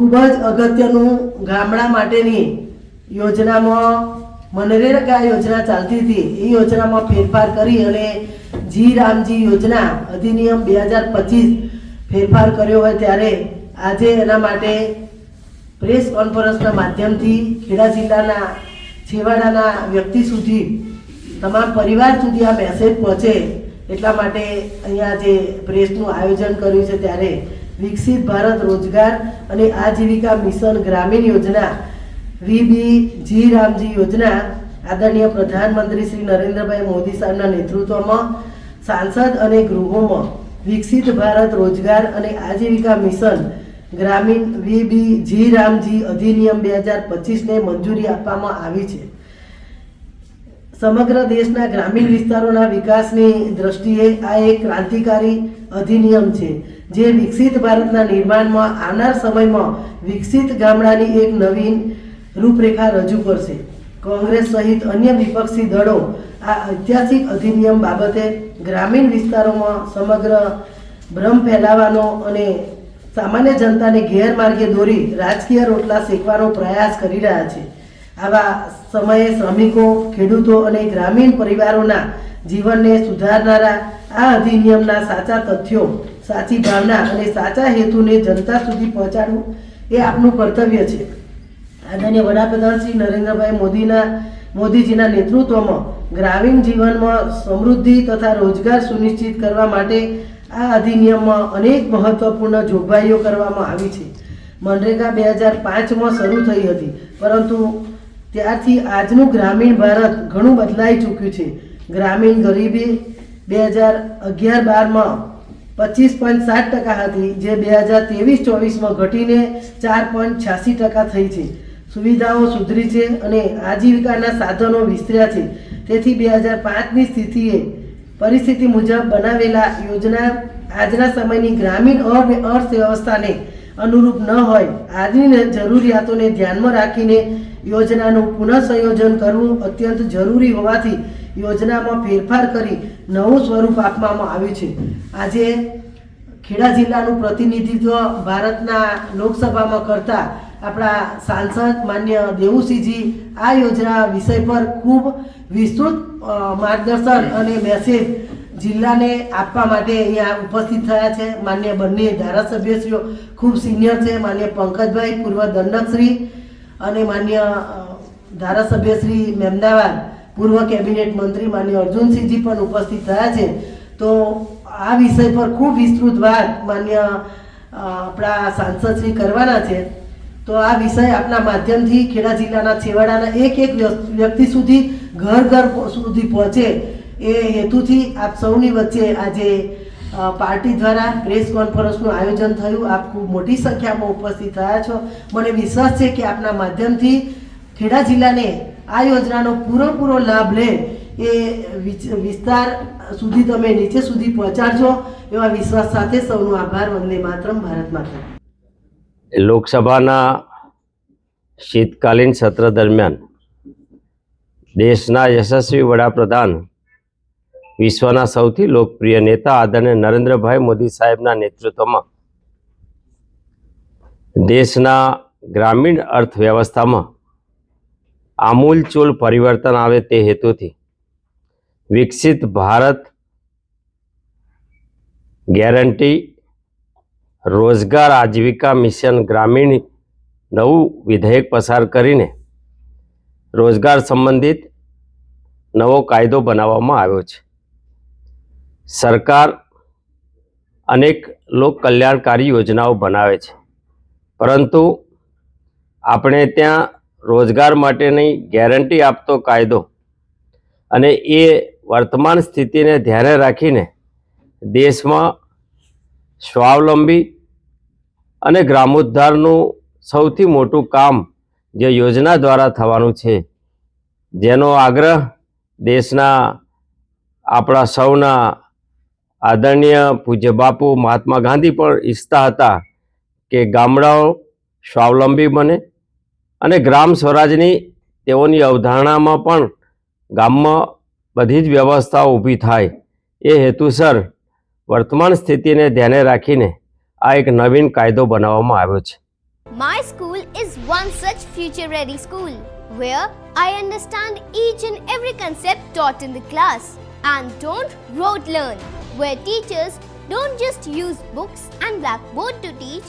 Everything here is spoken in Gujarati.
ખૂબ જ અગત્યનું ગામડા માટેની યોજનામાં મનરેગા યોજના ચાલતી હતી. એ યોજનામાં ફેરફાર કરી અને જી રામજી યોજના અધિનિયમ બે હજાર પચીસ ફેરફાર કર્યો હોય ત્યારે આજે એના માટે પ્રેસ કોન્ફરન્સના માધ્યમથી ખેડા જિલ્લાના છેવાડાના વ્યક્તિ સુધી, તમામ પરિવાર સુધી આ મેસેજ પહોંચે એટલા માટે અહીંયા જે પ્રેસનું આયોજન કર્યું છે ત્યારે વિકસિત ભારત રોજગાર અને આજીવિકા મિશન ગ્રામીણ યોજના વીબી જી રામજી યોજના, આદરણીય પ્રધાનમંત્રી શ્રી નરેન્દ્રભાઈ મોદી સાહેબના નેતૃત્વમાં, સાંસદ અને ગૃહોમાં વિકસિત ભારત રોજગાર અને આજીવિકા મિશન ગ્રામીણ વીબી જી રામજી અધિનિયમ બે હજાર પચીસને મંજૂરી આપવામાં આવી છે. સમગ્ર દેશના ગ્રામીણ વિસ્તારોના વિકાસની દ્રષ્ટિએ આ એક ક્રાંતિકારી અધિનિયમ છે. જે વિકસિત ભારતના નિર્માણમાં આવનાર સમયમાં વિકસિત ગામડાની એક નવીન રૂપરેખા રજૂ કરશે. કોંગ્રેસ સહિત અન્ય વિપક્ષી દળો આ ઐતિહાસિક અધિનિયમ બાબતે ગ્રામીણ વિસ્તારોમાં સમગ્ર ભ્રમ ફેલાવવાનો અને સામાન્ય જનતાને ગેરમાર્ગે દોરી રાજકીય રોટલા શેકવાનો પ્રયાસ કરી રહ્યા છે. આવા સમયે શ્રમિકો, ખેડૂતો અને ગ્રામીણ પરિવારોના જીવનને સુધારનારા આ અધિનિયમના સાચા તથ્યો સાચી ભાવના અને સાચા હેતુને જનતા સુધી પહોંચાડવું એ આપનું કર્તવ્ય છે. આદરણીય વડાપ્રધાન શ્રી નરેન્દ્રભાઈ મોદીના, મોદીજીના નેતૃત્વમાં ગ્રામીણ જીવનમાં સમૃદ્ધિ તથા રોજગાર સુનિશ્ચિત કરવા માટે આ અધિનિયમમાં અનેક મહત્વપૂર્ણ જોગવાઈઓ કરવામાં આવી છે. મનરેગા બે હજાર પાંચમાં શરૂ થઈ હતી, પરંતુ ત્યારથી આજનું ગ્રામીણ ભારત ઘણું બદલાઈ ચૂક્યું છે. ગ્રામીણ ગરીબી બે હજાર અગિયાર બારમાં પચીસ પોઈન્ટ સાત ટકા હતી, જે બે હજાર ત્રેવીસ ચોવીસમાં ઘટીને ચાર પોઈન્ટ છ્યાસી ટકા થઈ છે. સુવિધાઓ સુધરી છે અને આજીવિકાના સાધનો વિસ્તર્યા છે. તેથી બે હજાર પાંચની સ્થિતિએ પરિસ્થિતિ મુજબ બનાવેલા યોજના આજના સમયની ગ્રામીણ અર્થ અર્થવ્યવસ્થાને અનુરૂપ ન હોય, આજની જરૂરિયાતોને ધ્યાનમાં રાખીને યોજનાનું પુનઃસંયોજન કરવું અત્યંત જરૂરી હોવાથી યોજનામાં ફેરફાર કરી નવું સ્વરૂપ આપવામાં આવ્યું છે. આજે ખેડા જિલ્લાનું પ્રતિનિધિત્વ ભારતના લોકસભામાં કરતા આપણા સાંસદ માન્ય દેવુસિંહજી આ યોજના વિષય પર ખૂબ વિસ્તૃત માર્ગદર્શન અને મેસેજ જિલ્લાને આપવા માટે અહીંયા ઉપસ્થિત થયા છે. માન્ય બંને ધારાસભ્યશ્રીઓ ખૂબ સિનિયર છે. માન્ય પંકજભાઈ, પૂર્વ દંડકશ્રી અને માન્ય ધારાસભ્યશ્રી ધારાસભ્ય શ્રી મેમદાવાદ. પૂર્વ કેબિનેટ મંત્રી માન્ય અર્જુનસિંહજી પણ ઉપસ્થિત થયા છે. તો આ વિષય પર ખૂબ વિસ્તૃત વાત માન્ય આપણા સાંસદ શ્રી કરવાના છે. તો આ વિષય આપના માધ્યમથી ખેડા જિલ્લાના છેવાડાના એક એક વ્ય- વ્યક્તિ સુધી, ઘર ઘર સુધી પહોંચે એ હેતુથી આપ સૌની વચ્ચે આજે પાર્ટી દ્વારા પ્રેસ કોન્ફરન્સનું આયોજન થયું. આપ ખૂબ મોટી સંખ્યામાં ઉપસ્થિત થયા છો. મને વિશ્વાસ છે કે આપના માધ્યમથી ખેડા જિલ્લાને આ યોજનાનો પૂરેપૂરો લાભ લે એ વિસ્તાર સુધી તમે નીચે સુધી પહોંચાડજો, એવા વિશ્વાસ સાથે સૌનો આભાર, વંદે માતરમ, ભારત માતા. લોકસભાના શીતકાલીન સત્ર દરમિયાન દેશના યશસ્વી વડાપ્રધાન, વિશ્વના સૌથી લોકપ્રિય નેતા આદરણીય નરેન્દ્રભાઈ મોદી સાહેબના નેતૃત્વમાં દેશના ગ્રામીણ અર્થવ્યવસ્થામાં આમૂલચૂલ પરિવર્તન આવે તે હેતુથી. વિકસિત ભારત ગેરંટી, રોજગાર, આજીવિકા મિશન, ગ્રામીણ, નવું વિધેયક પસાર કરીને રોજગાર સંબંધિત નવો કાયદો બનાવવામાં આવ્યો છે. સરકાર અનેક લોક કલ્યાણકારી યોજનાઓ બનાવે છે. પરંતુ આપણે ત્યાં રોજગાર માટેની ગેરંટી આપતો કાયદો. અને એ વર્તમાન સ્થિતિને ધ્યાને રાખીને દેશમાં સ્વાવલંબી અને ગ્રામોદ્ધારનું સૌથી મોટું કામ જે યોજના દ્વારા થવાનું છે, જેનો આગ્રહ દેશના આપણા સૌના આદરણીય પૂજ્ય બાપુ મહાત્મા ગાંધી પણ ઈચ્છતા હતા કે ગામડાઓ સ્વાવલંબી બને અને ગ્રામ સ્વરાજની તેઓની અવધારણામાં પણ ગામમાં બધી જ વ્યવસ્થાઓ ઊભી થાય એ હેતુસર વર્તમાન સ્થિતિને ધ્યાને રાખીને આ એક નવીન કાયદો બનાવવામાં આવ્યો છે My school is one such future ready school where I understand each and every concept taught in the class and don't rote learn, where teachers don't just use books and blackboard to teach